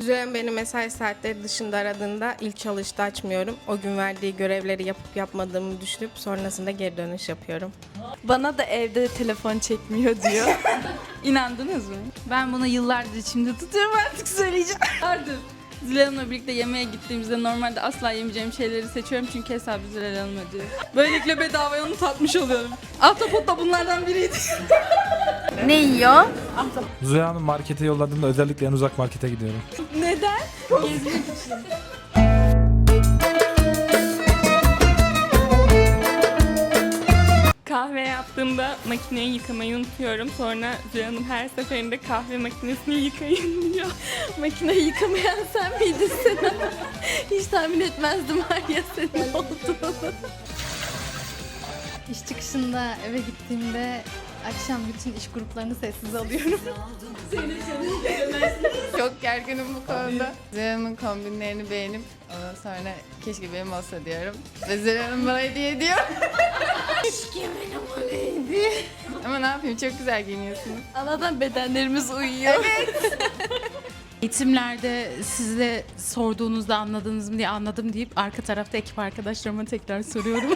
Züren beni mesai saatleri dışında aradığında ilk çalışta açmıyorum. O gün verdiği görevleri yapıp yapmadığımı düşünüp sonrasında geri dönüş yapıyorum. Bana da evde telefon çekmiyor diyor. İnandınız mı? Ben bunu yıllardır içimde tutuyorum artık söyleyeceğim. Vardır. Zülal Hanım'la birlikte yemeğe gittiğimizde normalde asla yemeyeceğim şeyleri seçiyorum çünkü hesabı Zülal Hanım ödüyor. Böylelikle bedavaya onu tatmış oluyorum. Ahtapot da bunlardan biriydi. Ne yiyor? Zühre Hanım markete yolladığımda özellikle en uzak markete gidiyorum. Neden? Kahve yaptığımda makineyi yıkamayı unutuyorum. Sonra Zühre Hanım her seferinde kahve makinesini yıkayın diyor. Makineyi yıkamayan sen miydin Sena? Hiç tahmin etmezdim var ya senin olduğunu. İş çıkışında eve gittiğimde akşam bütün iş gruplarını sessiz alıyorum. Çok gerginim bu konuda. Zera'nın kombinlerini beğenip ondan sonra keşke benim olsa diyorum. Ve Zera'nın bana hediye ediyor. keşke benim oleydi. Ama ne yapayım çok güzel giyiniyorsunuz. Anadan bedenlerimiz uyuyor. Eğitimlerde size sorduğunuzda anladınız mı diye anladım deyip arka tarafta ekip arkadaşlarıma tekrar soruyorum.